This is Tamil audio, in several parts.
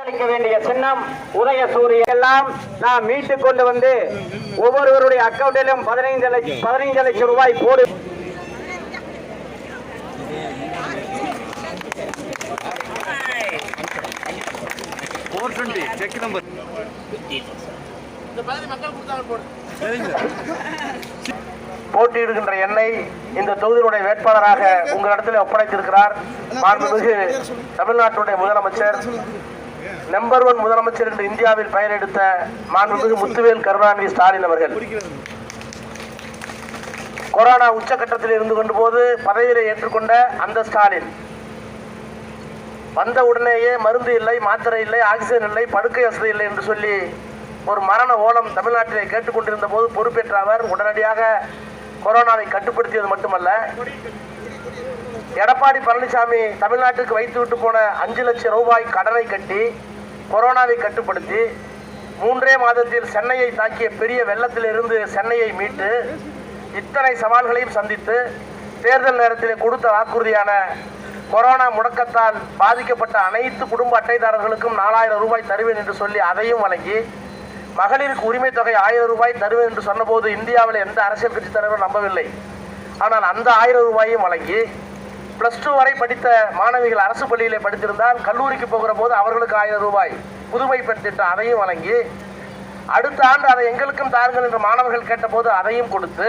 அளிக்க வேண்டிய சின்னம் உதய சூரியன் எல்லாம் நாம் மீட்டுக் கொண்டு வந்து ஒவ்வொருவருடைய அக்கௌண்டிலும் பதினைந்து லட்சம் பதினைந்து லட்சம் ரூபாய் போடு செக் நம்பர் போட்டியிடுகின்ற எண்ணெய் இந்த தொகுதியினுடைய வேட்பாளராக உங்களிடத்தில் ஒப்படைத்திருக்கிறார் மாண்புமிகு தமிழ்நாட்டுடைய முதலமைச்சர் நம்பர் ஒன் முதலமைச்சர் என்று இந்தியாவில் பெயர் எடுத்த மாண்புமிகு முத்துவேல் கருணாநிதி ஸ்டாலின் அவர்கள். கொரோனா உச்சகட்டத்தில் இருந்து கொண்டு போது பதவியில ஏற்றுக்கொண்ட அந்த ஸ்டாலின். வந்த உடனேயே மருந்து இல்லை மாத்திரை இல்லை ஆக்சிஜன் இல்லை படுக்கை வசதி இல்லை என்று சொல்லி ஒரு மரண ஓலம் தமிழ்நாட்டிலே கேட்டுக்கொண்டிருந்த போது பொறுப்பேற்ற அவர் உடனடியாக கொரோனாவை கட்டுப்படுத்தியது மட்டுமல்ல. எடப்பாடி பழனிசாமி தமிழ்நாட்டுக்கு வைத்து விட்டு போன அஞ்சு லட்சம் ரூபாய் கடனை கட்டி கொரோனாவை கட்டுப்படுத்தி மூன்றே மாதத்தில் சென்னையை தாக்கிய பெரிய வெள்ளத்திலிருந்து சென்னையை மீட்டு இத்தனை சவால்களையும் சந்தித்து தேர்தல் நேரத்தில் கொடுத்த வாக்குறுதியான கொரோனா முடக்கத்தால் பாதிக்கப்பட்ட அனைத்து குடும்ப அட்டைதாரர்களுக்கும் நாலாயிரம் ரூபாய் தருவேன் என்று சொல்லி அதையும் வழங்கி மகளிருக்கு உரிமை தொகை ஆயிரம் ரூபாய் தருவேன் என்று சொன்னபோது இந்தியாவில் எந்த அரசியல் கட்சி தலைவரும் நம்பவில்லை. ஆனால் அந்த ஆயிரம் ரூபாயும் வழங்கி பிளஸ் டூ வரை படித்த மாணவிகள் அரசு பள்ளியிலே படித்திருந்தால் கல்லூரிக்கு போகிற போது அவர்களுக்கு ஆயிரம் ரூபாய் புதுமை பெண் திட்டம் அதையும் வழங்கி அடுத்த ஆண்டு அதை எங்களுக்கும் தாருங்கள் என்று மாணவர்கள் கேட்டபோது அதையும் கொடுத்து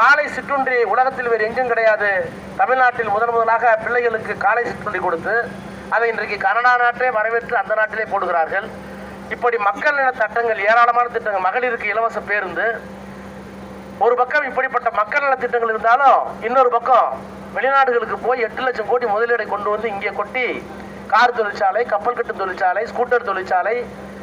காலை சிற்றுண்டி உலகத்தில் வேறு எங்கும் கிடையாது. தமிழ்நாட்டில் முதன் முதலாக பிள்ளைகளுக்கு காலை சிற்றுண்டி கொடுத்து அதை இன்றைக்கு கனடா நாட்டை வரவேற்று அந்த நாட்டிலே போடுகிறார்கள். இப்படி மக்கள் நல திட்டங்கள் ஏராளமான திட்டங்கள் மகளிருக்கு இலவச பேருந்து. ஒரு பக்கம் இப்படிப்பட்ட மக்கள் நல திட்டங்கள் இருந்தாலும் இன்னொரு பக்கம் வெளிநாடுகளுக்கு போய் எட்டு லட்சம் கோடி முதலீடை கொண்டு வந்து இங்கே கொட்டி கார் தொழிற்சாலை கப்பல் கட்டு தொழிற்சாலை ஸ்கூட்டர் தொழிற்சாலை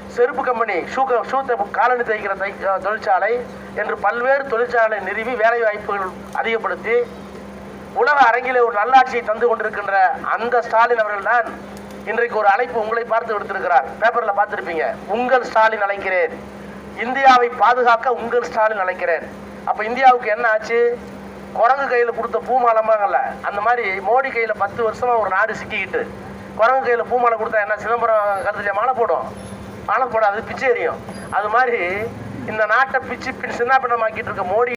செருப்பு கம்பெனி ஷூ ஷூ த- காலணி தைக்கிற தை தொழிற்சாலை என்று பல்வேறு தொழிற்சாலை நிறுவி வேலை வாய்ப்புகள் அதிகப்படுத்தி உலக அரங்கிலே ஒரு நல்லாட்சியை தந்து கொண்டிருக்கின்ற அந்த ஸ்டாலின் அவர்கள் தான் இன்றைக்கு ஒரு அழைப்பு உங்களை பார்த்து விடுத்திருக்கிறார் பேப்பரில் பார்த்துருப்பீங்க. உங்கள் ஸ்டாலின் அழைக்கிறேன். இந்தியாவை பாதுகாக்க உங்கள் ஸ்டாலின் அழைக்கிறேன். அப்போ இந்தியாவுக்கு என்ன ஆச்சு? குரங்கு கையில் கொடுத்த பூமாலமாங்கல்ல அந்த மாதிரி மோடி கையில் பத்து வருஷமாக ஒரு நாடு சிக்கிக்கிட்டு குரங்கு கையில் பூமாலை கொடுத்தா என்ன சிதம்பரம் கருத்துல மாலை போடும்? பணம் போடாது பிச்சை எறியும். அது மாதிரி இந்த நாட்டை பிச்சு பின் சின்ன பின்னமாக்கிட்டு இருக்க மோடி